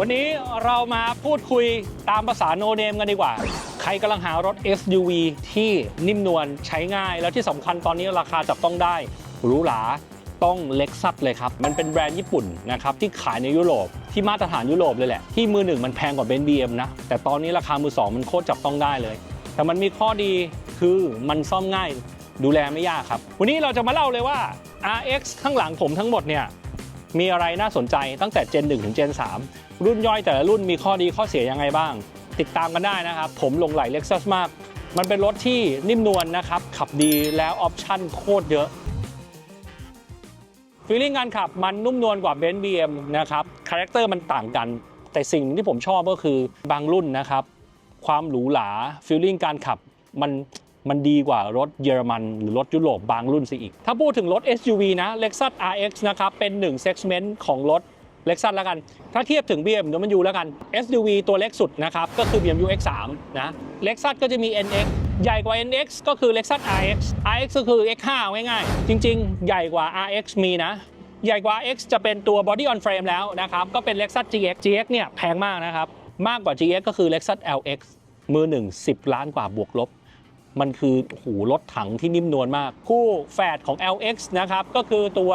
วันนี้เรามาพูดคุยตามภาษาโนเนมกันดีกว่า ใครกำลังหารถ SUV ที่นิ่มนวลใช้ง่าย แล้วที่สำคัญตอนนี้ราคาจับต้องได้หรูหราต้องเล็กซัสเลยครับ มันเป็นแบรนด์ญี่ปุ่นนะครับที่ขายในยุโรปที่มาตรฐานยุโรปเลยแหละ ที่มือหนึ่งมันแพงกว่าเบนซ์บีเอ็มนะ แต่ตอนนี้ราคามือสองมันโคตรจับต้องได้เลย แต่มันมีข้อดีคือมันซ่อมง่ายดูแลไม่ยากครับ วันนี้เราจะมาเล่าเลยว่า RX ข้างหลังผมทั้งหมดเนี่ย มีอะไรน่าสนใจตั้งแต่ Gen 1 ถึง Gen 3 รุ่นย่อยแต่ละรุ่นมีข้อดีข้อเสียยังไงบ้าง ติดตามกันได้นะครับ ผมลงไหล Lexus มาก มันเป็นรถที่นิ่มนวลนะครับ ขับดีแล้วออปชั่นโคตรเยอะฟีลลิ่งการขับมันนุ่มนวลกว่าเบนซ์บีเอ็มนะครับคาแรคเตอร์มันต่างกัน แต่สิ่งที่ผมชอบก็คือบางรุ่นนะครับ ความหรูหราฟีลลิ่งการขับมัน มันดีกว่ารถเยอรมัน หรือรถยุโรปบางรุ่นสิอีก ถ้าพูดถึงรถ SUV นะ Lexus RX นะครับ เป็น1 segment ของรถ Lexus แล้วกัน ถ้าเทียบถึง BMW แล้วกัน SUV ตัวเล็กสุดนะครับ ก็คือ BMW X3 นะ Lexus ก็จะมี NX ใหญ่กว่า NX ก็คือ Lexus RX RX ก็คือ X5 ง่ายๆ จริงๆ ใหญ่กว่า RX มีนะ ใหญ่กว่า X จะเป็นตัว body on frame แล้วนะครับ ก็เป็น Lexus GX GX เนี่ยแพงมากนะครับ มากกว่า GX ก็คือ Lexus LX มือหนึ่ง10 ล้านกว่าบวกลบ มันคือหูรถถังที่นิ่มนวลมาก คู่แฝดของ LX นะครับ ก็คือตัว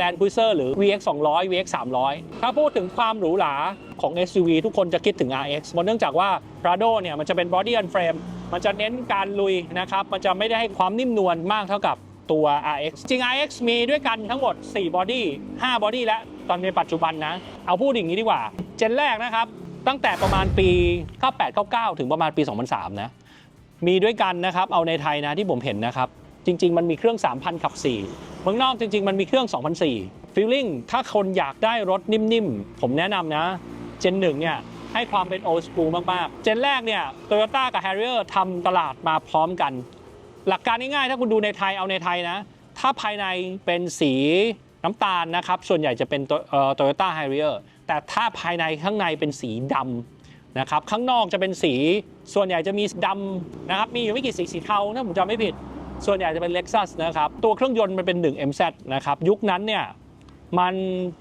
Land Cruiser หรือ VX 200 VX 300 ถ้าพูดถึงความหรูหราของ SUV ทุกคนจะคิดถึง RX เพราะเนื่องจากว่า Prado เนี่ยมันจะเป็น body on frame มันจะเน้นการลุยนะครับ มันจะไม่ได้ให้ความนิ่มนวลมากเท่ากับตัว RX จริง RX มีด้วยกันทั้งหมด4 body 5 body แล้ว ตอนในปัจจุบันนะ เอาพูดอย่างนี้ดีกว่า เจนแรกนะครับ ตั้งแต่ประมาณปี 98-99 ถึงประมาณปี 2003 นะ มีด้วยกันนะครับ เอาในไทยนะที่ผมเห็นนะครับ จริง ๆ มันมีเครื่อง 3,000 ขับ4เมืองนอกจริง ๆ มันมีเครื่อง 2,004ฟีลลิ่งถ้าคนอยากได้รถนิ่มๆ ผมแนะนำนะ เจนหนึ่งเนี่ยให้ความเป็นโอส o ูมากๆ เจนแรกเนี่ยโตโยต้ากับ Harrier ทำตลาดมาพร้อมกัน หลักการง่ายๆ ถ้าคุณดูในไทยเอาในไทยนะ ถ้าภายในเป็นสีน้ำตาลนะครับ ส่วนใหญ่จะเป็นโตโยต้า Harrier แต่ถ้าภายในข้างในเป็นสีดำ นะครับข้างนอกจะเป็นสีส่วนใหญ่จะมีดำนะครับมีอยู่ไม่กี่สีสีเทาถ้าผมจำไม่ผิด ส่วนใหญ่จะเป็น Lexus นะครับตัวเครื่องยนต์มันเป็น 1 MZ นะครับยุคนั้นเนี่ยมัน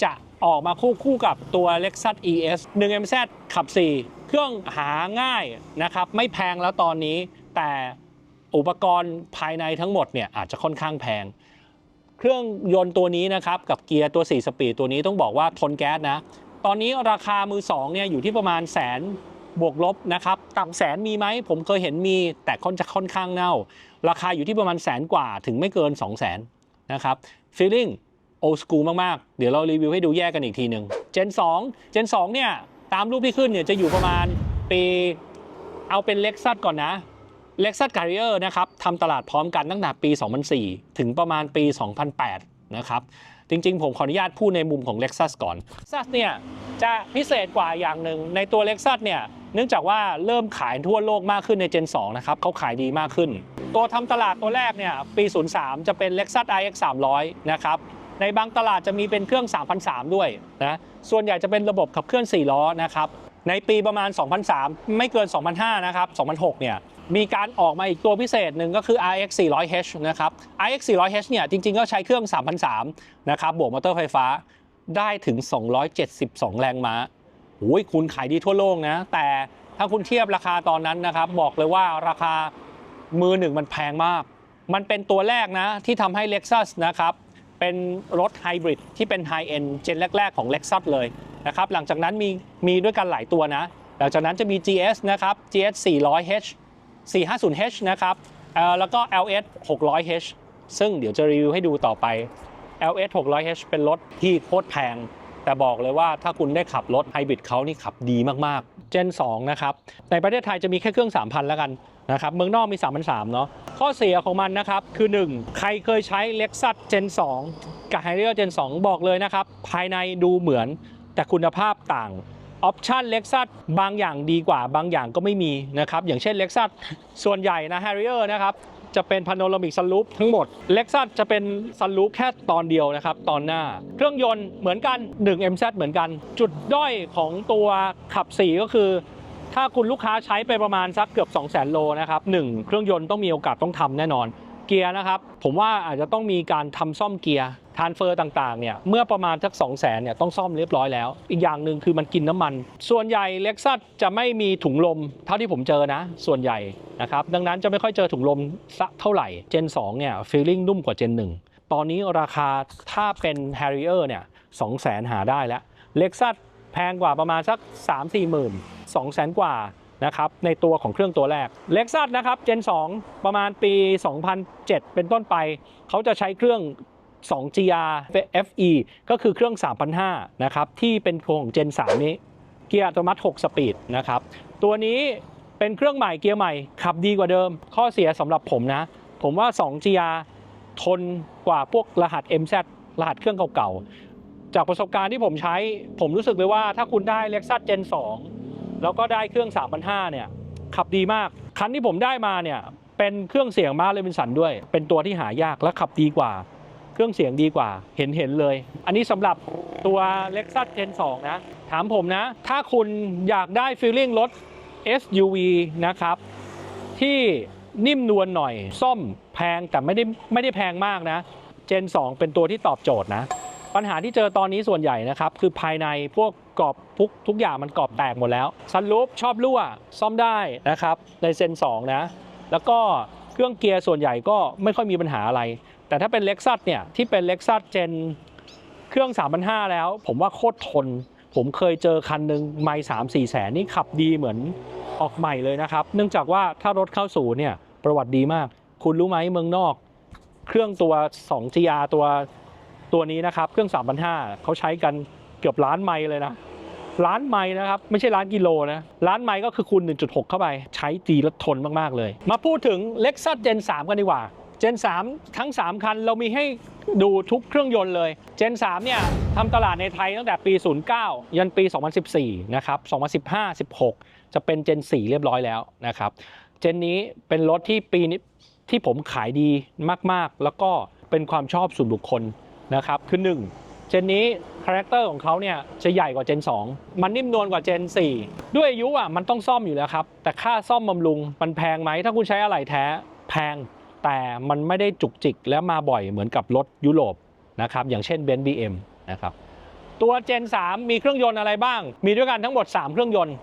จะออกมาคู่คู่กับตัว Lexus ES 1 MZ ขับ 4 เครื่องหาง่ายนะครับไม่แพงแล้วตอนนี้แต่อุปกรณ์ภายในทั้งหมดเนี่ยอาจจะค่อนข้างแพง เครื่องยนต์ตัวนี้นะครับกับเกียร์ตัว 4 สปีดตัวนี้ต้องบอกว่าทนแก๊สนะ ตอนนี้ราคามือ2เนี่ยอยู่ที่ประมาณแสนบวกลบนะครับต่ำแสนมีไหมผมเคยเห็นมีแต่ค่อนจะค่อนข้างเน่า ราคาอยู่ที่ประมาณแสนกว่าถึงไม่เกิน 2 0 0แสนนะครับฟีลลิ่งโอ s กูมาก ๆ เดี๋ยวเรารีวิวให้ดูแยกกันอีกทีหนึ่ง Gen 2 Gen 2เนี่ยตามรูปที่ขึ้นเนี่ยจะอยู่ประมาณปีเอาเป็น Lexus ก่อนนะ Lexus Carrier นะครับทำตลาดพร้อมกันตั้งแต่ปี 2004 ถึงประมาณปี 2008 นะครับ จริง ๆ ผมขออนุญาตพูดในมุมของ Lexus ก่อน Lexus เนี่ยจะพิเศษกว่าอย่างหนึ่งในตัว Lexus เนี่ยเนื่องจากว่าเริ่มขายทั่วโลกมากขึ้นใน Gen 2 นะครับเขาขายดีมากขึ้น ตัวทำตลาดตัวแรกเนี่ยปี 03 จะเป็น Lexus IX 300 นะครับในบางตลาดจะมีเป็นเครื่อง 3,003 ด้วยนะส่วนใหญ่จะเป็นระบบขับเคลื่อน 4 ล้อนะครับในปีประมาณ 2003 ไม่เกิน 2005 นะครับ 2006 เนี่ย มีการออกมาอีกตัวพิเศษหนึ่งก็คือ RX 400H นะครับ RX 400H เนี่ยจริงๆ ก็ใช้เครื่อง 3,003นะครับ บวกมอเตอร์ไฟฟ้าได้ถึง 272 แรงม้าโอ้ยคุณขายดีทั่วโลกนะ แต่ถ้าคุณเทียบราคาตอนนั้นนะครับ บอกเลยว่าราคามือหนึ่งมันแพงมาก มันเป็นตัวแรกนะที่ทำให้ Lexus นะครับ เป็นรถไฮบริดที่เป็นไฮเอ็นเจนแรก ๆ ของ Lexus เลยนะครับ หลังจากนั้นมีมีด้วยกันหลายตัวนะ หลังจากนั้นจะมี GS นะครับ GS 400H 450H นะครับแล้วก็ LS 600H ซึ่งเดี๋ยวจะรีวิวให้ดูต่อไป LS 600H เป็นรถที่โคตรแพง แต่บอกเลยว่าถ้าคุณได้ขับรถไฮบริดเขานี่ขับดีมากๆ Gen 2 นะครับ ในประเทศไทยจะมีแค่เครื่อง 3,000 แล้วกันนะครับ เมืองนอกมี3,300 เนาะ ข้อเสียของมันนะครับ คือ 1 ใครเคยใช้ Lexus Gen 2 กับ Harrier Gen 2 บอกเลยนะครับ ภายในดูเหมือนแต่คุณภาพต่าง ออปชัน Lexus บางอย่างดีกว่าบางอย่างก็ไม่มีนะครับ อย่างเช่น Lexus ส่วนใหญ่นะ Harrier นะครับ จะเป็นพาโนรามิกซันรูฟทั้งหมด Lexus จะเป็นซันรูฟแค่ตอนเดียวนะครับ ตอนหน้า เครื่องยนต์เหมือนกัน 1 MZ เหมือนกัน จุดด้อยของตัวขับ 4 ก็คือ ถ้าคุณลูกค้าใช้ไปประมาณสักเกือบ 2 0 0 0 0 0โลนะครับหนึ่งเครื่องยนต์ต้องมีโอกาสต้องทำแน่นอน เกียร์นะครับ ผมว่าอาจจะต้องมีการทำซ่อมเกียร์ทานเฟอร์ต่างๆเนี่ยเมื่อประมาณสัก2 0 0แสนเนี่ยต้องซ่อมเรียบร้อยแล้ว อีกอย่างหนึ่งคือมันกินน้ำมัน ส่วนใหญ่เล็กซัสจะไม่มีถุงลม เท่าที่ผมเจอนะ ส่วนใหญ่นะครับดังนั้นจะไม่ค่อยเจอถุงลมสักเท่าไหร่ Gen 2เนี่ยฟีลลิ่งนุ่มกว่า Gen 1ตอนนี้ราคาถ้าเป็น Harrier เนี่ย2 0 0แสนหาได้แล้วเล็กซัสแพงกว่าประมาณสัก 3-4หมื่น2แสนกว่า นะครับในตัวของเครื่องตัวแรก Lexus นะครับ Gen 2 ประมาณปี 2007 เป็นต้นไป เขาจะใช้เครื่อง 2 GR FE ก็คือเครื่อง 3,500 นะครับที่เป็นของ Gen 3 นี้ เกียร์อัตโนมัติ 6 สปีดนะครับตัวนี้เป็นเครื่องใหม่เกียร์ใหม่ ขับดีกว่าเดิม ข้อเสียสำหรับผมนะ ผมว่า 2 GR ทนกว่าพวกรหัส MZ รหัสเครื่องเก่าๆ จากประสบการณ์ที่ผมใช้ ผมรู้สึกเลยว่าถ้าคุณได้ Lexus Gen 2 แล้วก็ได้เครื่อง3,500เนี่ยขับดีมาก คันที่ผมได้มาเนี่ยเป็นเครื่องเสียงมาเลวินสันด้วย เป็นตัวที่หายากและขับดีกว่า เครื่องเสียงดีกว่าเห็นเห็นเลย อันนี้สำหรับตัว Lexus Gen 2 นะ ถามผมนะ ถ้าคุณอยากได้ฟีลลิ่งรถ SUV นะครับ ที่นิ่มนวลหน่อย ซ่อมแพงแต่ไม่ได้ไม่ได้แพงมากนะ Gen 2 เป็นตัวที่ตอบโจทย์นะ ปัญหาที่เจอตอนนี้ส่วนใหญ่นะครับ คือภายในพวกกรอบทุกทุกอย่างมันกรอบแตกหมดแล้วซันรูฟชอบรั่วซ่อมได้นะครับ ในเซน2นะแล้วก็เครื่องเกียร์ส่วนใหญ่ก็ไม่ค่อยมีปัญหาอะไร แต่ถ้าเป็น Lexus เนี่ยที่เป็น Lexus Gen เครื่อง3,500แล้ว ผมว่าโคตรทน ผมเคยเจอคันหนึ่งไม่สามสี่แสนนี่ขับดีเหมือนออกใหม่เลยนะครับ เนื่องจากว่าถ้ารถเข้าสู่เนี่ยประวัติดีมาก คุณรู้ไหมเมืองนอก เครื่องตัว 2 GR ตัว ตัวนี้นะครับเครื่อง 3,500เขาใช้กันเกือบล้านไมล์เลยนะล้านไมล์นะครับ ไม่ใช่ล้านกิโลนะล้านไมล์ก็คือคูณ 1.6 เข้าไป ใช้ดีและทนมาก ๆ เลย มาพูดถึง Lexus Gen 3 กันดีกว่า Gen 3 ทั้ง 3 คันเรามีให้ดูทุกเครื่องยนต์เลย Gen 3 เนี่ยทำตลาดในไทยตั้งแต่ปี 09 ยันปี 2014 นะครับ 2015 16 จะเป็น Gen 4 เรียบร้อยแล้วนะครับเจนนี้เป็นรถที่ปีนี้ที่ผมขายดีมากๆ แล้วก็เป็นความชอบส่วนบุคคล นะครับคือ1เจนนี้คาแรคเตอร์ของเขาเนี่ยจะใหญ่กว่าเจน 2 มันนิ่มนวลกว่าเจน 4 ด้วยอายุอะมันต้องซ่อมอยู่แล้วครับ แต่ค่าซ่อมบำรุงมันแพงไหม ถ้าคุณใช้อะไหล่แท้แพง แต่มันไม่ได้จุกจิกและมาบ่อยเหมือนกับรถยุโรปนะครับอย่างเช่นเบนซ์บีเอ็มนะครับตัว Gen 3มีเครื่องยนต์อะไรบ้าง มีด้วยกันทั้งหมด 3 เครื่องยนต์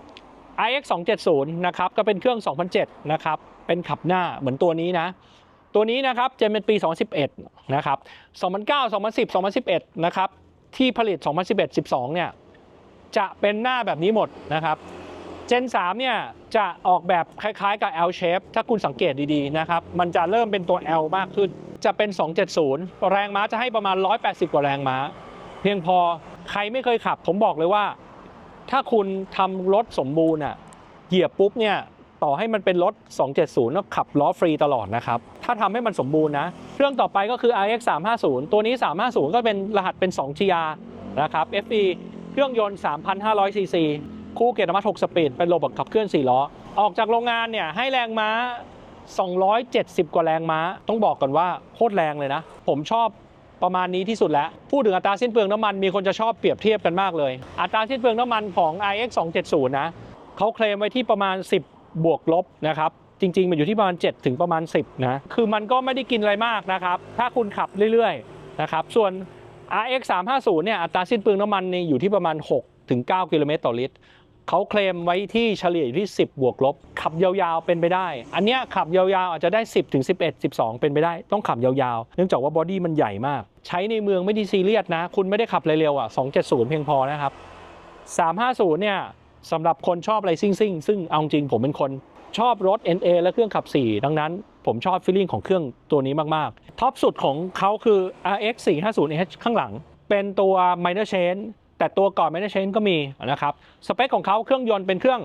iX 270นะครับก็เป็นเครื่อง 2007นะครับเป็นขับหน้าเหมือนตัวนี้นะ ตัวนี้นะครับจะเป็นปี 2011 นะครับ 2009 2010 2011 นะครับ ที่ผลิต 2011 12 เนี่ย จะเป็นหน้าแบบนี้หมดนะครับ Gen 3เนี่ยจะออกแบบคล้ายๆกับ L shape ถ้าคุณสังเกตดีๆนะครับ มันจะเริ่มเป็นตัว L มากขึ้น จะเป็น 270 แรงม้าจะให้ประมาณ 180 กว่าแรงม้า เพียงพอใครไม่เคยขับ ผมบอกเลยว่า ถ้าคุณทำรถสมบูรณ์อะเหยียบปุ๊บเนี่ย ต่อให้มันเป็นรถ 270แล้วขับล้อฟรีตลอดนะครับ ถ้าทำให้มันสมบูรณ์นะ เครื่องต่อไปก็คือ iX 350 ตัวนี้ 350 ก็เป็นรหัสเป็น 2 GR นะครับ FE เครื่องยนต์ 3,500 ซีซี คู่เกียร์อัตโนมัติ6สปีด เป็นระบบขับเคลื่อน 4 ล้อ ออกจากโรงงานเนี่ยให้แรงม้า 270 กว่าแรงม้า ต้องบอกก่อนว่าโคตรแรงเลยนะ ผมชอบประมาณนี้ที่สุดแล้ว พูดถึงอัตราสิ้นเปลืองน้ำมันมีคนจะชอบเปรียบเทียบกันมากเลย อัตราสิ้นเปลืองน้ำมันของ iX 270นะเขาเคลมไว้ที่ประมาณ 10 บวกลบนะครับ จริง ๆ มันอยู่ที่ประมาณ 7 ถึงประมาณ 10 นะ คือมันก็ไม่ได้กินอะไรมากนะครับ ถ้าคุณขับเรื่อยๆ นะครับ ส่วน RX 350เนี่ย อัตราสิ้นเปลืองน้ำมันนี่อยู่ที่ประมาณ 6 ถึง 9 กิโลเมตรต่อลิตร เขาเคลมไว้ที่เฉลี่ยที่ 10 บวกลบ ขับยาวๆ เป็นไปได้ อันเนี้ยขับยาวๆ อาจจะได้ 10 ถึง 11 12 เป็นไปได้ ต้องขับยาวๆ เนื่องจากว่าบอดี้มันใหญ่มาก ใช้ในเมืองไม่ได้ซีเรียสนะ คุณไม่ได้ขับเร็วๆ อะ 270 เพียงพอนะครับ 350 เนี่ยสำหรับคนชอบอะไล่ซิ่งๆ ซึ่งเอาจริงผมเป็นคน ชอบรถ NA และเครื่องขับ 4 ดังนั้นผมชอบฟีลลิ่งของเครื่องตัวนี้มาก ๆ ท็อปสุดของเขาคือ RX 450H ข้างหลัง เป็นตัว minor change แต่ตัวก่อน minor change ก็มีนะครับ สเปคของเขาเครื่องยนต์เป็นเครื่อง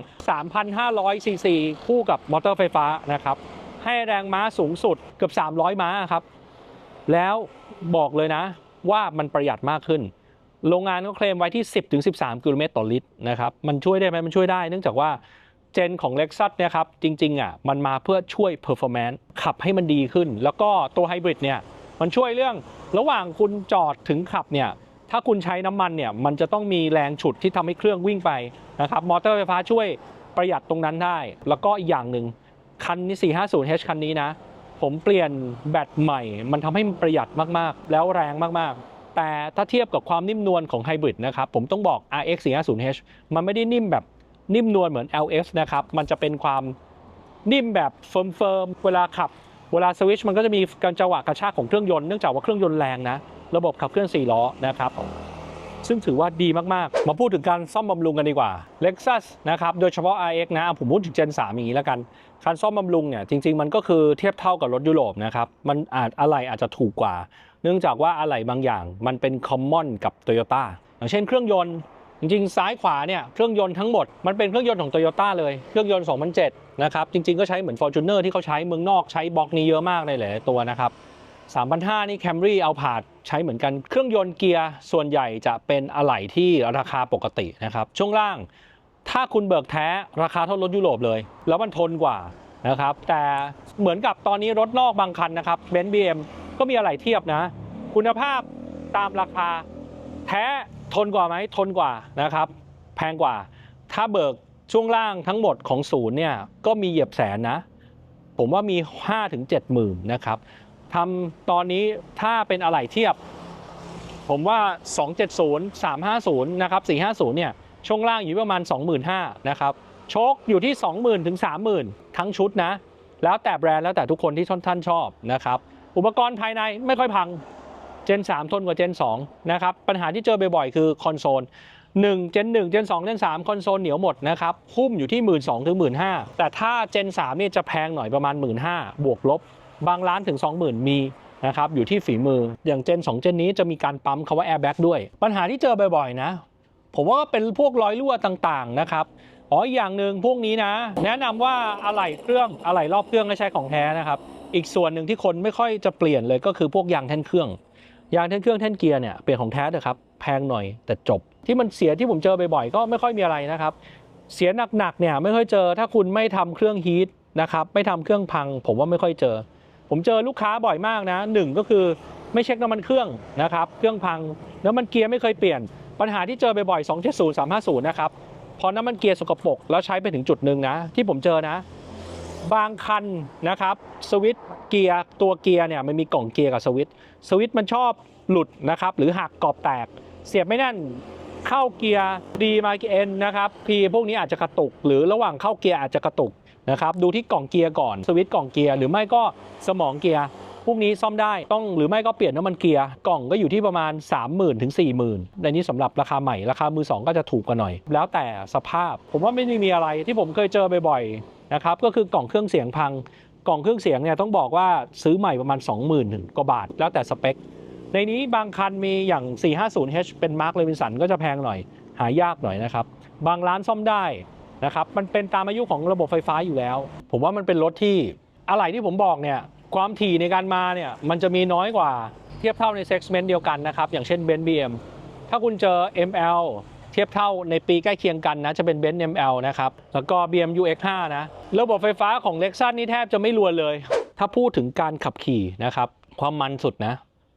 3,500ซีซีคู่กับมอเตอร์ไฟฟ้านะครับ ให้แรงม้าสูงสุดเกือบ 300 ม้าครับ แล้วบอกเลยนะว่ามันประหยัดมากขึ้น โรงงานก็เคลมไว้ที่ 10-13 กิโลเมตรต่อลิตรนะครับ มันช่วยได้ไหมมันช่วยได้ เนื่องจากว่า เจนของ Lexus เนี่ยครับจริงๆอะมันมาเพื่อช่วย performance ขับให้มันดีขึ้น แล้วก็ตัวไฮบริดเนี่ยมันช่วยเรื่องระหว่างคุณจอดถึงขับเนี่ยถ้าคุณใช้น้ำมันเนี่ยมันจะต้องมีแรงฉุดที่ทำให้เครื่องวิ่งไปนะครับมอเตอร์ไฟฟ้าช่วยประหยัดตรงนั้นได้ แล้วก็อีกอย่างหนึ่งคันนี้ 450H คันนี้นะ ผมเปลี่ยนแบตใหม่ มันทำให้มันประหยัดมากๆ แล้วแรงมากๆ แต่ถ้าเทียบกับความนิ่มนวลของไฮบริดนะครับผมต้องบอก RX 450H มันไม่ได้นิ่มแบบ นิ่มนวลเหมือน LS นะครับมันจะเป็นความนิ่มแบบเฟิร์มๆเวลาขับ เวลาสวิชมันก็จะมีการจังหวะกระชากของเครื่องยนต์เนื่องจากว่าเครื่องยนต์แรงนะระบบขับเคลื่อน4ล้อนะครับซึ่งถือว่าดีมาก ๆ มาพูดถึงการซ่อมบำรุงกันดีกว่า Lexus นะครับ โดยเฉพาะ RX นะ ผมพูดถึง Gen 3อย่างนี้แล้วกัน การซ่อมบำรุงเนี่ย จริง ๆ มันก็คือเทียบเท่ากับรถยุโรปนะครับ มันอาจอะไรอาจจะถูกกว่า เนื่องจากว่าอะไหล่บางอย่างมันเป็นคอมมอนกับ Toyota อย่างเช่นเครื่องยนต์ จริงๆ ซ้ายขวาเนี่ยเครื่องยนต์ทั้งหมดมันเป็นเครื่องยนต์ของ Toyota เลยเครื่องยนต์ 2007 นะครับ จริงๆ ก็ใช้เหมือน Fortuner ที่เขาใช้เมืองนอกใช้บล็อกนี้เยอะมากในหลายตัวนะครับ3,500 นี่ Camry เอาผาดใช้เหมือนกันเครื่องยนต์เกียร์ส่วนใหญ่จะเป็นอะไหล่ที่ราคาปกตินะครับ ช่วงล่าง ถ้าคุณเบิกแท้ราคาเท่ารถยุโรปเลย แล้วมันทนกว่านะครับ แต่เหมือนกับตอนนี้รถนอกบางคันนะครับเบนซ์บีเอ็มก็มีอะไหล่เทียบนะ คุณภาพตามราคาแท้ ทนกว่าไหมทนกว่านะครับ แพงกว่า ถ้าเบิกช่วงล่างทั้งหมดของศูนย์เนี่ยก็มีเหยียบแสนนะ ผมว่ามี 5-7ถึงหมื่นนะครับทำตอนนี้ถ้าเป็นอะไหล่เทียบ ผมว่า 270 350 นะครับ 450 เนี่ย ช่วงล่างอยู่ประมาณ 25,000นะครับโชคอยู่ที่ 20,000ถึง30,000 ทั้งชุดนะ แล้วแต่แบรนด์แล้วแต่ทุกคนที่ท่านชอบนะครับ อุปกรณ์ภายในไม่ค่อยพัง เจน3ทนกว่าเจน2นะครับ ปัญหาที่เจอบ่อยๆ คือคอนโซล1เจน1เจน2เจน3คอนโซลเหนียวหมดนะครับหุ้มอยู่ที่ 1 2ื่นถึงหมื่นแต่ถ้าเจน3เนี่ยจะแพงหน่อยประมาณ 1 5ื่นบวกลบบางร้านถึง 20,000 มีนะครับอยู่ที่ฝีมืออย่างเจน2เจนนี้จะมีการปั๊มคาว่าแอร์แบ็กด้วย ปัญหาที่เจอบ่อยๆ นะ ผมว่าเป็นพวกรอยรั่วต่างๆนะครับอ๋ออย่างหนึ่งพวกนี้นะ แนะนำว่าอะไหล่เครื่องอะไหล่รอบเครื่องก็ใช้ของแท้นะครับ อีกส่วนหนึ่งที่คนไม่ค่อยจะเปลี่ยนเลยก็คือพวกยางแท่นเครื่อง ยางแท่นเครื่องแท่นเกียร์เนี่ยเปลี่ยนของแท้เถอะครับแพงหน่อยแต่จบ ที่มันเสียที่ผมเจอบ่อยๆก็ไม่ค่อยมีอะไรนะครับเสียหนักๆเนี่ยไม่ค่อยเจอถ้าคุณไม่ทำเครื่องฮีทนะครับไม่ทำเครื่องพัง ผมว่าไม่ค่อยเจอ ผมเจอลูกค้าบ่อยมากนะหนึ่งก็คือไม่เช็คน้ำมันเครื่องนะครับเครื่องพังน้ำมันเกียร์ไม่เคยเปลี่ยน ปัญหาที่เจอบ่อยๆ270 350นะครับพอน้ำมันเกียร์สกปรกแล้วใช้ไปถึงจุดหนึ่งนะที่ผมเจอนะ บางคันนะครับสวิตเกียร์ตัวเกียร์เนี่ยมันมีกล่องเกียร์กับสวิตสวิตมันชอบหลุดนะครับหรือหักกรอบแตก เสียบไม่แน่นเข้าเกียร์ดีมาเอ็นนะครับพีพวกนี้อาจจะกระตุก หรือระหว่างเข้าเกียร์อาจจะกระตุกนะครับดูที่กล่องเกียร์ก่อนสวิตกล่องเกียร์หรือไม่ก็สมองเกียร์พวกนี้ซ่อมได้ต้องหรือไม่ก็เปลี่ยนน้ำมันเกียร์กล่องก็อยู่ที่ประมาณ 30,000ถึง40,000ในนี้สำหรับราคาใหม่ราคามือสองก็จะถูกกว่าหน่อย แล้วแต่สภาพ ผมว่าไม่ได้มีอะไรที่ผมเคยเจอบ่อย นะครับก็คือกล่องเครื่องเสียงพัง กล่องเครื่องเสียงเนี่ยต้องบอกว่าซื้อใหม่ประมาณ 20,000ถึงกว่าบาท แล้วแต่สเปค ในนี้บางคันมีอย่าง 450H เป็นมาร์คเลวินสันก็จะแพงหน่อย หายากหน่อยนะครับ บางร้านซ่อมได้นะครับมันเป็นตามอายุของระบบไฟฟ้าอยู่แล้ว ผมว่ามันเป็นรถที่อะไรที่ผมบอกเนี่ยความถี่ในการมาเนี่ยมันจะมีน้อยกว่าเทียบเท่าในเซ็กเมนต์เดียวกันนะครับ อย่างเช่นเบนซ์บีถ้าคุณเจอ ML เทียบเท่าในปีใกล้เคียงกันนะ จะเป็นเบนซ์ ML นะครับ แล้วก็ BMW X5 นะ ระบบไฟฟ้าของ Lexus นี่แทบจะไม่รวนเลย ถ้าพูดถึงการขับขี่นะครับ ความมันสุดนะ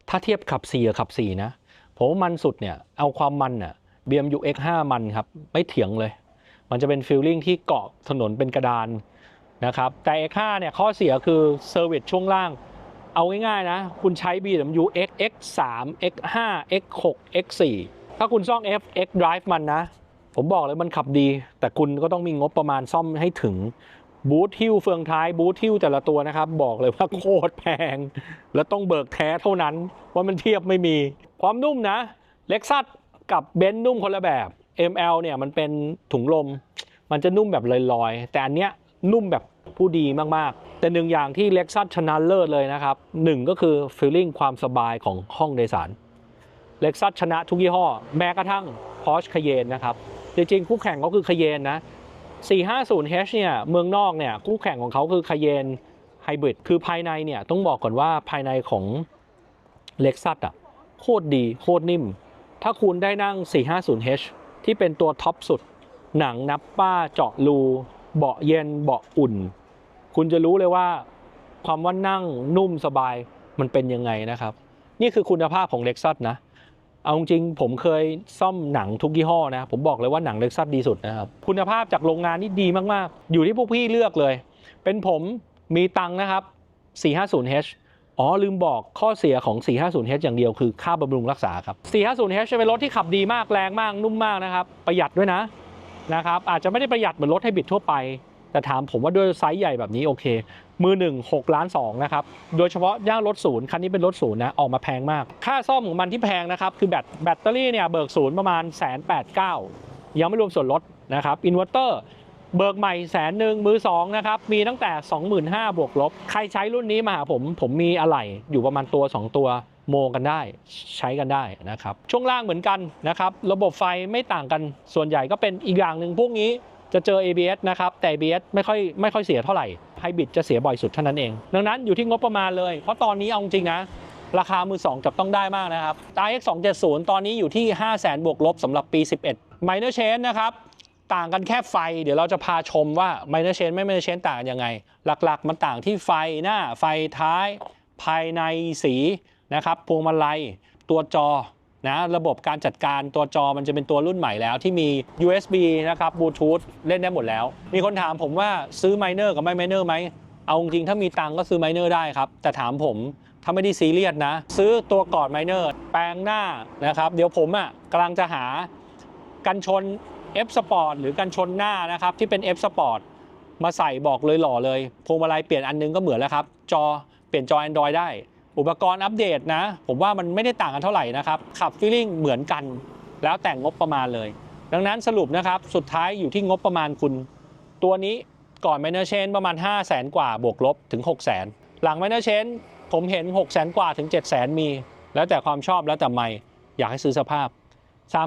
ถ้าเทียบขับ4กับขับ4นะ ผมมันสุดเนี่ย เอาความมันน่ะ BMW X5 มันครับ ไม่เถียงเลย มันจะเป็นฟีลลิ่งที่เกาะถนนเป็นกระดานนะครับ แต่ X5 เนี่ยข้อเสียคือเซอร์วิสช่วงล่างเอาง่ายๆนะ คุณใช้ BMW X X3 X5 X6 X4 ถ้าคุณซ่อม F X Drive มันนะ ผมบอกเลยมันขับดี แต่คุณก็ต้องมีงบประมาณซ่อมให้ถึงบูทฮิวเฟืองท้ายบูทฮิวแต่ละตัวนะครับ บอกเลยว่าโคตรแพง แล้วต้องเบิกแท้เท่านั้นว่ามันเทียบไม่มี ความนุ่มนะเล็กซัสกับเบนซ์นุ่มคนละแบบ ML เนี่ยมันเป็นถุงลม มันจะนุ่มแบบลอยๆ แต่อันเนี้ยนุ่มแบบผู้ดีมากๆ แต่หนึ่งอย่างที่เล็กซัสชนะเลิศเลยนะครับหนึ่งก็คือฟีลลิ่งความสบายของห้องโดยสาร เล็กซัสชนะทุกยี่ห้อ แม้กระทั่ง Porsche Cayenne นะครับ จริงๆ คู่แข่งก็คือ Cayenne นะ 450H เนี่ยเมืองนอกเนี่ยคู่แข่งของเขาคือ Cayenne Hybrid คือภายในเนี่ยต้องบอกก่อนว่าภายในของ Lexus อะโคตรดีโคตรนิ่ม ถ้าคุณได้นั่ง 450H ที่เป็นตัวท็อปสุด หนังนับป้าเจาะรูเบาะเย็นเบาะอุ่น คุณจะรู้เลยว่าความว่านั่งนุ่มสบายมันเป็นยังไงนะครับ นี่คือคุณภาพของ Lexus นะ เอาจริงผมเคยซ่อมหนังทุกยี่ห้อนะ ผมบอกเลยว่าหนังเล็กซัสดีสุดนะครับ คุณภาพจากโรงงานนี่ดีมากๆ อยู่ที่พวกพี่เลือกเลย เป็นผมมีตังนะครับ 450H อ๋อ ลืมบอกข้อเสียของ 450H อย่างเดียวคือค่าบำรุงรักษาครับ 450H จะเป็นรถที่ขับดีมากแรงมากนุ่มมากนะครับ ประหยัดด้วยนะนะครับ อาจจะไม่ได้ประหยัดเหมือนรถไฮบริดทั่วไป แต่ถามผมว่าด้วยไซส์ใหญ่แบบนี้โอเค มือหนึ่ง6ล้าน2นะครับ โดยเฉพาะย่างรถศูนย์คันนี้เป็นรถศูนย์นะ ออกมาแพงมาก ค่าซ่อมของมันที่แพงนะครับ คือแบตแบตเตอรี่เนี่ยเบิกศูนย์ประมาณแสนแปดเก้ายังไม่รวมส่วนลดนะครับอินเวอร์เตอร์เบิกใหม่แสนหนึ่งมือสองนะครับ มีตั้งแต่ 25,000บวกลบ ใครใช้รุ่นนี้มาหาผม ผมมีอะไหล่อยู่ประมาณตัว 2 ตัวโมกันได้ใช้กันได้นะครับ ช่วงล่างเหมือนกันนะครับ ระบบไฟไม่ต่างกันส่วนใหญ่ก็เป็นอีกอย่างหนึ่งพวกนี้ จะเจอ ABS นะครับ แต่ ABS ไม่ค่อยไม่ค่อยเสียเท่าไหร่ไฮบริดจะเสียบ่อยสุดเท่านั้นเอง ดังนั้นอยู่ที่งบประมาณเลย เพราะตอนนี้เอาจริงนะ ราคามือ2จับต้องได้มากนะครับ RX 270 ตอนนี้อยู่ที่ 5 0 0 0 0 0บวกลบสำหรับปี 11 Minor Change นะครับ ต่างกันแค่ไฟ เดี๋ยวเราจะพาชมว่า Minor Change ไม่ Minor Change ต่างกันยังไง หลักๆ มันต่างที่ไฟหน้าไฟท้าย ภายในสีนะครับพวงมาลัยตัวจอ นะระบบการจัดการตัวจอมันจะเป็นตัวรุ่นใหม่แล้วที่มี USB นะครับบลูทูธเล่นได้หมดแล้ว มีคนถามผมว่าซื้อ Minor กับไม่ Minor ไหมเอาจริงถ้ามีตังก็ซื้อ Minor ได้ครับ แต่ถามผมถ้าไม่ได้ซีเรียสนะ ซื้อตัวกอนไมเนอร์แปลงหน้านะครับ เดี๋ยวผมอะกำลังจะหากันชน F Sport หรือกันชนหน้านะครับ ที่เป็น F Sport มาใส่บอกเลยหล่อเลยพวงมาลัยเปลี่ยนอันนึงก็เหมือนแล้วครับ จอเปลี่ยนจอ Android ได้ อุปกรณ์อัปเดตนะ ผมว่ามันไม่ได้ต่างกันเท่าไหร่นะครับ ขับฟีลิ่งเหมือนกัน แล้วแต่งบประมาณเลย ดังนั้นสรุปนะครับ สุดท้ายอยู่ที่งบประมาณคุณ ตัวนี้ก่อน Minor Change ประมาณ 5 0 0แสนกว่าบวกลบถึง 6 0แสนหลัง Minor Change ผมเห็น 6 0แสนกว่าถึง7 0 0แสนมี แล้วแต่ความชอบแล้วแต่ไม่อยากให้ซื้อสภาพ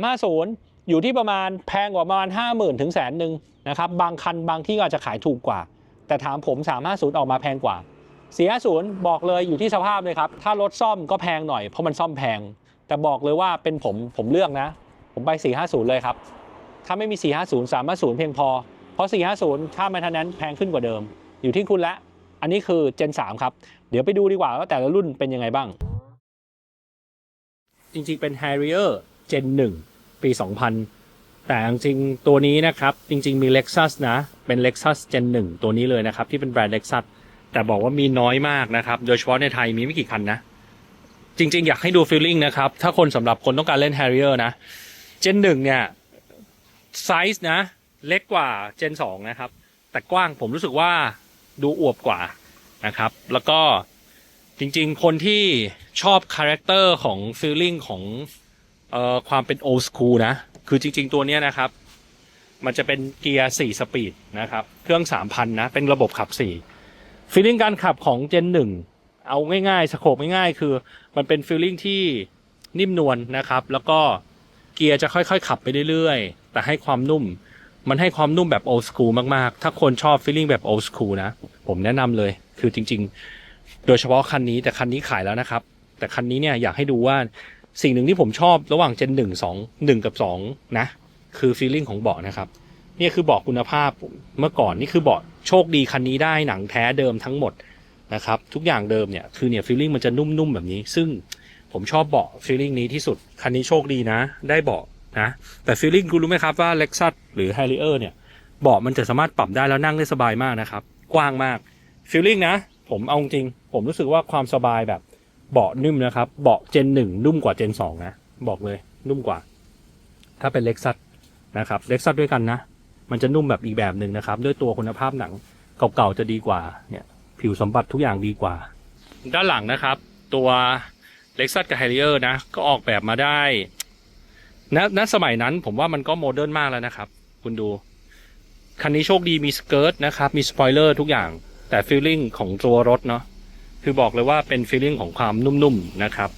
350 อยู่ที่ประมาณแพงกว่าประมาณ 50,000 ถึงแสนหนึ่งนะครับบางคันบางที่ก็อาจจะขายถูกกว่า แต่ถามผม 350 ออกมาแพงกว่า 450บอกเลยอยู่ที่สภาพเลยครับ ถ้ารถซ่อมก็แพงหน่อยเพราะมันซ่อมแพง แต่บอกเลยว่าเป็นผมผมเลือกนะ ผมไป 450 เลยครับ ถ้าไม่มี 450 350 เพียงพอ เพราะ 450ค่า maintenance แพงขึ้นกว่าเดิม อยู่ที่คุณละ อันนี้คือ Gen 3 ครับ เดี๋ยวไปดูดีกว่าว่าแต่ละรุ่นเป็นยังไงบ้าง จริงๆเป็น Harrier Gen 1 ปี 2000 แต่จริงตัวนี้นะครับ จริง ๆมี Lexus นะ เป็น Lexus Gen 1 ตัวนี้เลยนะครับ ที่เป็นแบรนด์ Lexus แต่บอกว่ามีน้อยมากนะครับ โดยเฉพาะในไทยมีไม่กี่คันนะ จริง ๆ อยากให้ดู feeling นะครับ ถ้าคนสำหรับคนต้องการเล่น Harrier นะ Gen 1เนี่ยไซส์นะ เล็กกว่า Gen 2 นะครับ แต่กว้างผมรู้สึกว่าดูอวบกว่านะครับ แล้วก็จริง ๆ คนที่ชอบคาแรคเตอร์ของฟีลลิ่งของเอ่อความเป็น old school นะ คือจริง ๆ ตัวเนี้ยนะครับ มันจะเป็นเกียร์ 4 สปีดนะครับ เครื่อง 3,000 นะ เป็นระบบขับ 4 ฟีลลิ่งการขับของ Gen 1เอาง่ายๆสโคปง่ายๆ คือ มันเป็นฟีลลิ่งที่นิ่มนวลนะครับ แล้วก็เกียร์จะค่อยๆ ขับไปเรื่อยๆ แต่ให้ความนุ่ม มันให้ความนุ่มแบบ old school มากๆ ถ้าคนชอบ feeling แบบ old school นะ ผมแนะนำเลย คือจริงๆ โดยเฉพาะคันนี้แต่คันนี้ขายแล้วนะครับ แต่คันนี้เนี่ยอยากให้ดูว่าสิ่งหนึ่งที่ผมชอบระหว่าง Gen 1 2 1กับ2นะ คือ feeling ของเบาะนะครับเนี่ยคือเบาะคุณภาพเมื่อก่อนนี่คือเบาะ โชคดีคันนี้ได้หนังแท้เดิมทั้งหมดนะครับทุกอย่างเดิมเนี่ยคือเนี่ย feeling มันจะนุ่มๆแบบนี้ ซึ่งผมชอบเบาะ feeling นี้ที่สุด คันนี้โชคดีนะ ได้เบาะนะแต่ feeling คุณรู้ไหมครับว่า Lexus หรือ Harrier เนี่ยเบาะมันจะสามารถปรับได้แล้วนั่งได้สบายมากนะครับ กว้างมาก feeling นะ ผมเอาจริง ผมรู้สึกว่าความสบายแบบเบาะนุ่มนะครับ เบาะ Gen 1นุ่มกว่า Gen 2นะ บอกเลยนุ่มกว่า ถ้าเป็น Lexus นะครับ Lexus ด้วยกันนะ มันจะนุ่มแบบอีกแบบหนึ่งนะครับ ด้วยตัวคุณภาพหนังเก่าๆจะดีกว่าเนี่ยผิวสัมผัสทุกอย่างดีกว่า ด้านหลังนะครับ ตัว Lexus กับ Harrier นะ ก็ออกแบบมาได้ณณสมัยนั้นผมว่ามันก็โมเดิร์นมากแล้วนะครับ คุณดู คันนี้โชคดีมีสเกิร์ตนะครับ มีสปอยเลอร์ทุกอย่าง แต่ฟีลลิ่งของตัวรถเนาะคือบอกเลยว่าเป็นฟีลลิ่งของความนุ่มๆนะครับ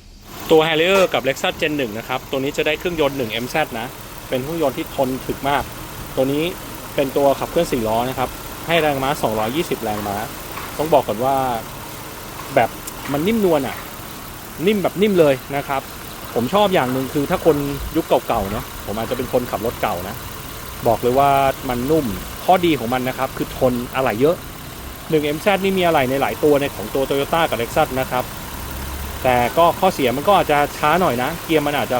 ตัว Harrier กับ Lexus Gen 1 นะครับ ตัวนี้จะได้เครื่องยนต์ 1 MZ นะ เป็นเครื่องยนต์ที่ทนถึกมาก ตัวนี้เป็นตัวขับเคลื่อน4ล้อนะครับ ให้แรงม้า 220 แรงม้า ต้องบอกก่อนว่าแบบมันนิ่มนวลอะ นิ่มแบบนิ่มเลยนะครับ ผมชอบอย่างหนึ่งคือถ้าคนยุคเก่าๆเนาะผมอาจจะเป็นคนขับรถเก่านะ บอกเลยว่ามันนุ่มข้อดีของมันนะครับ คือทนอะไหล่เยอะ 1 MZ นี่มีอะไหล่ในหลายตัวในของตัว Toyota กับ Lexus นะครับ แต่ก็ข้อเสียมันก็อาจจะช้าหน่อยนะ เกียร์มันอาจจะ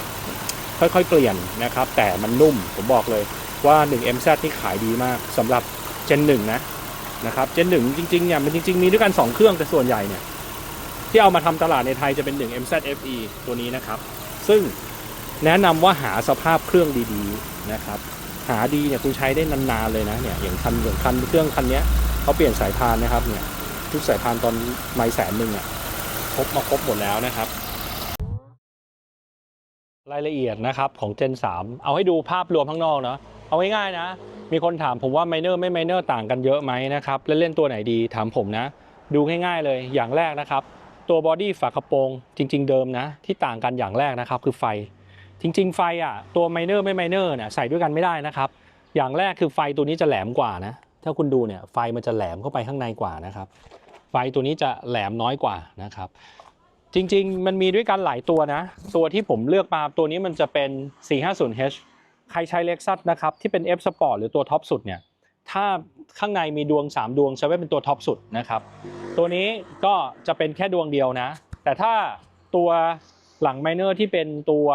ค่อยๆเปลี่ยนนะครับ แต่มันนุ่มผมบอกเลย ว่า 1 MZ นี่ขายดีมากสำหรับ Gen 1 นะนะครับเจนหนึ่งจริงๆเนี่ยมันจริง ๆ มีด้วยกัน 2 เครื่องแต่ส่วนใหญ่เนี่ยที่เอามาทำตลาดในไทยจะเป็น 1 MZFE ตัวนี้นะครับ ซึ่งแนะนำว่าหาสภาพเครื่องดีๆนะครับหาดีเนี่ยคุณใช้ได้นานๆเลยนะเนี่ยอย่างคันอย่างคันเครื่องคันเนี้ยเขาเปลี่ยนสายพานนะครับเนี่ยทุกสายพานตอนไม่แสนหนึ่งอะครบมาครบหมดแล้วนะครับ รายละเอียดนะครับของ Gen 3 เอาให้ดูภาพรวมข้างนอกเนาะ เอาง่ายๆนะ มีคนถามผมว่าไมเนอร์ไม่ไมเนอร์ต่างกันเยอะไหมนะครับแล้วเล่นตัวไหนดีถามผมนะ ดูง่ายๆเลยอย่างแรกนะครับ ตัวบอดี้ฝากระโปรงจริง ๆ เดิมนะ ที่ต่างกันอย่างแรกนะครับคือไฟ จริง ๆ ไฟอะตัวไมเนอร์ไม่ไมเนอร์เนี่ยใส่ด้วยกันไม่ได้นะครับอย่างแรกคือไฟตัวนี้จะแหลมกว่านะ ถ้าคุณดูเนี่ยไฟมันจะแหลมเข้าไปข้างในกว่านะครับ ไฟตัวนี้จะแหลมน้อยกว่านะครับ จริงๆ มันมีด้วยกันหลายตัวนะ ตัวที่ผมเลือกมาตัวนี้มันจะเป็น 450H ใครใช้ Lexus นะครับที่เป็น F Sport หรือตัวท็อปสุดเนี่ยถ้าข้างในมีดวง 3 ดวงใช้ไว้เป็นตัวท็อปสุดนะครับตัวนี้ก็จะเป็นแค่ดวงเดียวนะ แต่ถ้าตัวหลังไมเนอร์ที่เป็นตัว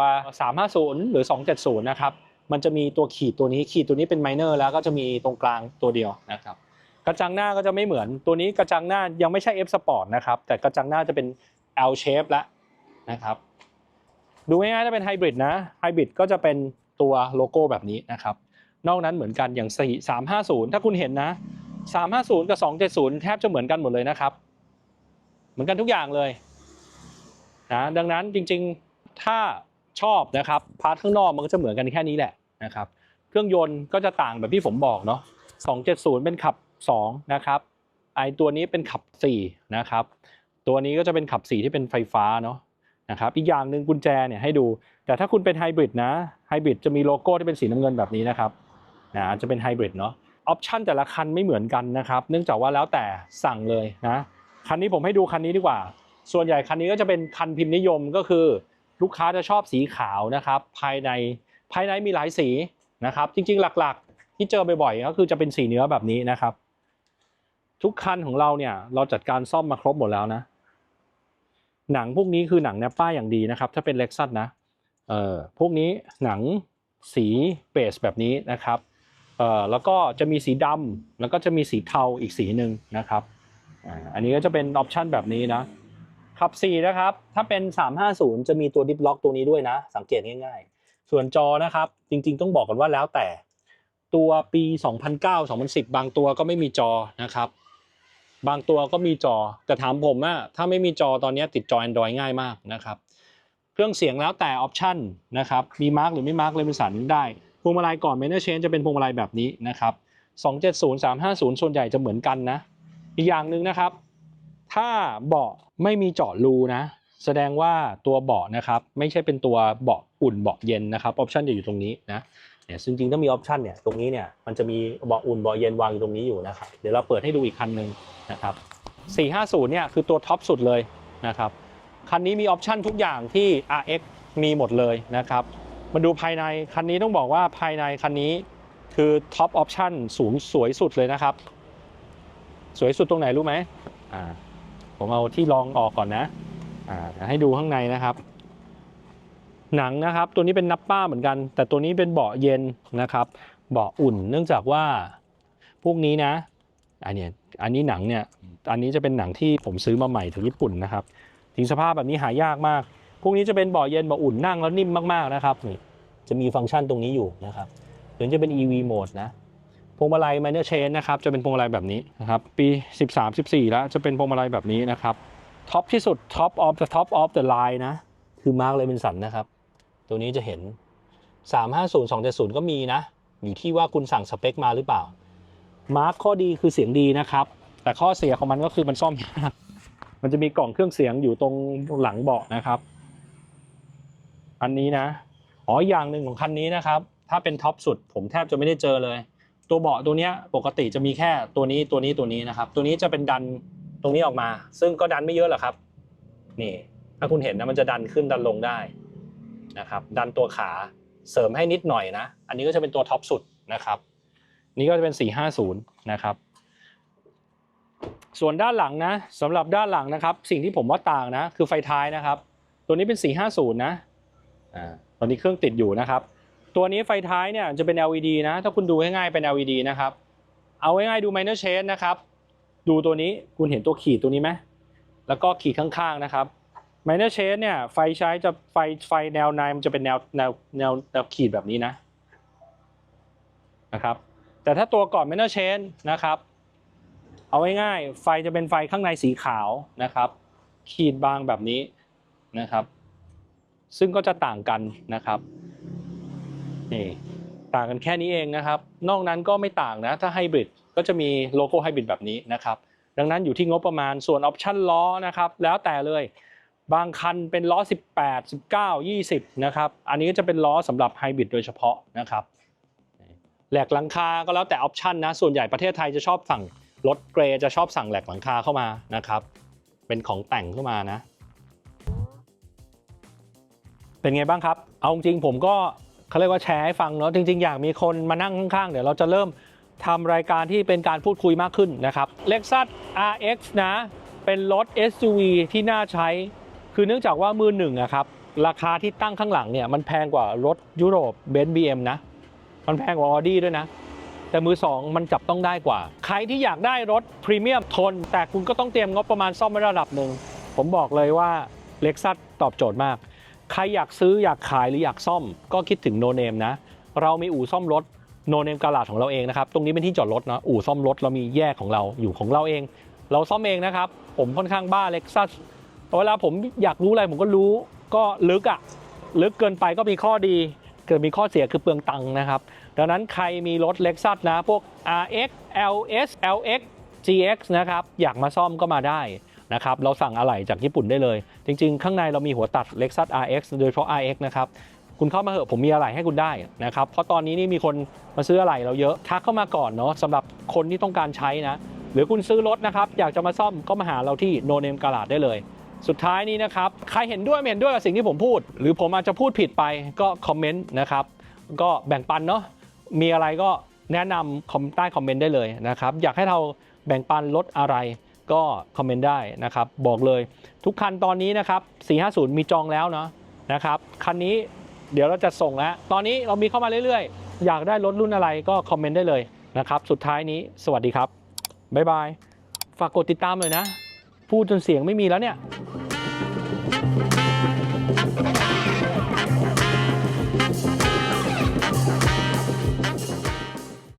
350 หรือ 270 นะครับมันจะมีตัวขีดตัวนี้ขีดตัวนี้เป็นไมเนอร์แล้วก็จะมีตรงกลางตัวเดียวนะครับกระจังหน้าก็จะไม่เหมือนตัวนี้กระจังหน้ายังไม่ใช่ F Sport นะครับแต่กระจังหน้าจะเป็น L shape แล้วนะครับดูง่ายๆถ้าเป็นไฮบริดนะไฮบริดก็จะเป็น ตัวโลโก้แบบนี้นะครับ นอกนั้นเหมือนกันอย่าง 4 350 ถ้าคุณเห็นนะ 350 กับ 270 แทบจะเหมือนกันหมดเลยนะครับ เหมือนกันทุกอย่างเลยนะดังนั้นจริงๆถ้าชอบนะครับพาร์ทข้างนอกมันก็จะเหมือนกันแค่นี้แหละนะครับเครื่องยนต์ก็จะต่างแบบที่ผมบอกเนาะ270 เป็นขับ 2 นะครับไอตัวนี้เป็นขับ 4 นะครับ ตัวนี้ก็จะเป็นขับ 4 ที่เป็นไฟฟ้าเนาะ นะครับอีกอย่างหนึ่งกุญแจเนี่ยให้ดู แต่ถ้าคุณเป็นไฮบริดนะไฮบริดจะมีโลโก้ที่เป็นสีน้ำเงินแบบนี้นะครับนะจะเป็นไฮบริดเนาะออปชันแต่ละคันไม่เหมือนกันนะครับ เนื่องจากว่าแล้วแต่สั่งเลยนะคันนี้ผมให้ดูคันนี้ดีกว่า ส่วนใหญ่คันนี้ก็จะเป็นคันพิมพ์นิยมก็คือ ลูกค้าจะชอบสีขาวนะครับ ภายในภายในมีหลายสีนะครับ จริงๆหลักๆ ที่เจอบ่อยๆก็คือจะเป็นสีเนื้อแบบนี้นะครับ ทุกคันของเราเนี่ยเราจัดการซ่อมมาครบหมดแล้วนะ หนังพวกนี้คือหนังแนปป้าอย่างดีนะครับ ถ้าเป็นเล็กซัสนะเอ่อพวกนี้หนังสีเบสแบบนี้นะครับเอ่อแล้วก็จะมีสีดำแล้วก็จะมีสีเทาอีกสีหนึ่งนะครับอ่าอันนี้ก็จะเป็นออปชันแบบนี้นะขับ 4 นะครับ ถ้าเป็น 350 จะมีตัวดิฟล็อกตัวนี้ด้วยนะ สังเกตง่ายๆ ส่วนจอนะครับ จริงๆ ต้องบอกกันว่าแล้วแต่ ตัวปี 2009 2010 บางตัวก็ไม่มีจอนะครับ บางตัวก็มีจอแต่ถามผมอะถ้าไม่มีจอตอนนี้ติดจอ Android ง่ายมากนะครับเครื่องเสียงแล้วแต่ออปชันนะครับมีมาร์กหรือไม่มาร์กเลมิสันได้พวงมาลัยก่อนเมนเ r อร์เชนจะเป็นพวงมาลัยแบบนี้นะครับ270 350 ส่วนใหญ่จะเหมือนกันนะ อีกอย่างหนึ่งนะครับ ถ้าเบาะไม่มีเจาะรูนะ แสดงว่าตัวเบาะนะครับ ไม่ใช่เป็นตัวเบาะอุ่นเบาะเย็นนะครับออปชันจะอยู่ตรงนี้นะ เนี่ยจริงๆถ้ามีออปชันเนี่ยตรงนี้เนี่ยมันจะมีเบาะอุ่นเบาะเย็นวางอยู่ตรงนี้อยู่นะครับเดี๋ยวเราเปิดให้ดูอีกคันหนึ่งนะครับ450เนี่ยคือตัวท็อปสุดเลยนะครับคันนี้มีออปชันทุกอย่างที่ RX มีหมดเลยนะครับมาดูภายในคันนี้ต้องบอกว่าภายในคันนี้คือท็อปออปชันสูงสวยสุดเลยนะครับ สวยสุดตรงไหนรู้ไหมอ่าผมเอาที่รองออกก่อนนะอ่าให้ดูข้างในนะครับ หนังนะครับตัวนี้เป็นนับป้าเหมือนกัน แต่ตัวนี้เป็นเบาะเย็นนะครับเบาะอุ่น เนื่องจากว่าพวกนี้นะอันเนี้ยอันนี้หนังเนี่ยอันนี้จะเป็นหนังที่ผมซื้อมาใหม่จากญี่ปุ่นนะครับถึงสภาพแบบนี้หายากมาก พวกนี้จะเป็นเบาะเย็นเบาะอุ่นนั่งแล้วนิ่มมากๆนะครับนี่จะมีฟังก์ชันตรงนี้อยู่นะครับหรือจะเป็น EV mode นะพวงมาลัย minor chain นะครับจะเป็นพวงมาลัยแบบนี้นะครับปี 13 14 แล้วจะเป็นพวงมาลัยแบบนี้นะครับท็อปที่สุด top of the top of the line นะคือมาร์กเลมินสันนะครับ ตัวนี้จะเห็น 350 270 ก็มีนะ อยู่ที่ว่าคุณสั่งสเปคมาหรือเปล่า มาร์กข้อดีคือเสียงดีนะครับ แต่ข้อเสียของมันก็คือมันซ่อมยากมันจะมีกล่องเครื่องเสียงอยู่ตรงหลังเบาะนะครับ อันนี้นะ อ๋ออย่างหนึ่งของคันนี้นะครับ ถ้าเป็นท็อปสุด ผมแทบจะไม่ได้เจอเลย ตัวเบาะตัวเนี้ยปกติจะมีแค่ตัวนี้ตัวนี้ตัวนี้นะครับ ตัวนี้จะเป็นดันตรงนี้ออกมา ซึ่งก็ดันไม่เยอะหรอกครับ นี่ ถ้าคุณเห็นนะมันจะดันขึ้นดันลงได้ นะครับดันตัวขาเสริมให้นิดหน่อยนะ อันนี้ก็จะเป็นตัวท็อปสุดนะครับ นี่ก็จะเป็น 450 นะครับ ส่วนด้านหลังนะสำหรับด้านหลังนะครับ สิ่งที่ผมว่าต่างนะ คือไฟท้ายนะครับ ตัวนี้เป็น 450 นะอ่าตอนนี้เครื่องติดอยู่นะครับ ตัวนี้ไฟท้ายเนี่ยจะเป็น LED นะ ถ้าคุณดูง่ายๆเป็น LED นะครับ เอาง่ายๆดู minor change นะครับ ดูตัวนี้คุณเห็นตัวขีดตัวนี้ไหมแล้วก็ขีดข้างๆนะครับ Minor Change เนี่ยไฟใช้จะไฟไฟแนวในมันจะเป็นแนวแนวแนวแนวขีดแบบนี้นะนะครับ แต่ถ้าตัวก่อน Minor Change นะครับ เอาง่ายๆไฟจะเป็นไฟข้างในสีขาวนะครับ ขีดบางแบบนี้นะครับ ซึ่งก็จะต่างกันนะครับนี่ต่างกันแค่นี้เองนะครับ นอกนั้นก็ไม่ต่างนะ ถ้าไฮบริดก็จะมีโลโก้ไฮบริดแบบนี้นะครับ ดังนั้นอยู่ที่งบประมาณส่วนออปชั่นล้อนะครับ แล้วแต่เลย บางคันเป็นล้อ 18 19 20 นะครับ อันนี้ก็จะเป็นล้อสำหรับไฮบริดโดยเฉพาะนะครับ แหลกหลังคาก็แล้วแต่ออปชันนะ ส่วนใหญ่ประเทศไทยจะชอบสั่งรถเกรย์จะชอบสั่งแหลกหลังคาเข้ามานะครับ เป็นของแต่งเข้ามานะ เป็นไงบ้างครับ เอาจริงผมก็เขาเรียกว่าแชร์ให้ฟังเนาะ จริง ๆ อยากมีคนมานั่งข้างๆ เดี๋ยวเราจะเริ่มทำรายการที่เป็นการพูดคุยมากขึ้นนะครับ Lexus RX นะ เป็นรถ SUV ที่น่าใช้ คือเนื่องจากว่ามือหนึ่งอะครับราคาที่ตั้งข้างหลังเนี่ยมันแพงกว่ารถยุโรปเบนซ์บีนะ มันแพงกว่าออดี้ด้วยนะ แต่มือ 2 มันจับต้องได้กว่า ใครที่อยากได้รถพรีเมียมทน แต่คุณก็ต้องเตรียมงบประมาณซ่อมไว้ระดับหนึ่ง ผมบอกเลยว่า l e x u s ตอบโจทย์มาก ใครอยากซื้ออยากขายหรืออยากซ่อม ก็คิดถึงโนเนมนะ เรามีอู่ซ่อมรถโนเนมกาลาดของเราเองนะครับ ตรงนี้เป็นที่จอดรถนะอู่ซ่อมรถเรามีแยกของเราอยู่ของเราเอง เราซ่อมเองนะครับ ผมค่อนข้างบ้าเล็กซัส เวลาผมอยากรู้อะไรผมก็รู้ก็ลึกอะลึกเกินไปก็มีข้อดีเกิดมีข้อเสียคือเปลืองตังค์นะครับ ดังนั้นใครมีรถเล็กซัสนะ พวก RX LS LX GX นะครับ อยากมาซ่อมก็มาได้นะครับ เราสั่งอะไหล่จากญี่ปุ่นได้เลย จริง ๆ ข้างในเรามีหัวตัด Lexus RX โดยเฉพาะ RX นะครับ คุณเข้ามาเหอะผมมีอะไหล่ให้คุณได้นะครับ เพราะตอนนี้นี่มีคนมาซื้ออะไหล่เราเยอะ ทักเข้ามาก่อนเนาะสำหรับคนที่ต้องการใช้นะ หรือคุณซื้อรถนะครับ อยากจะมาซ่อมก็มาหาเราที่ No Name Garage ได้เลย สุดท้ายนี้นะครับ ใครเห็นด้วยไม่เห็นด้วยกับสิ่งที่ผมพูด หรือผมอาจจะพูดผิดไปก็คอมเมนต์นะครับ ก็แบ่งปันเนาะมีอะไรก็แนะนำใต้คอมเมนต์ได้เลยนะครับ อยากให้เราแบ่งปันลดอะไรก็คอมเมนต์ได้นะครับ บอกเลยทุกคันตอนนี้นะครับ 450 มีจองแล้วเนาะนะครับ คันนี้เดี๋ยวเราจะส่งแล้ว ตอนนี้เรามีเข้ามาเรื่อยๆ อยากได้รถรุ่นอะไรก็คอมเมนต์ได้เลยนะครับ สุดท้ายนี้สวัสดีครับ บ๊ายบาย ฝากกดติดตามเลยนะ พูดจนเสียงไม่มีแล้วเนี่ย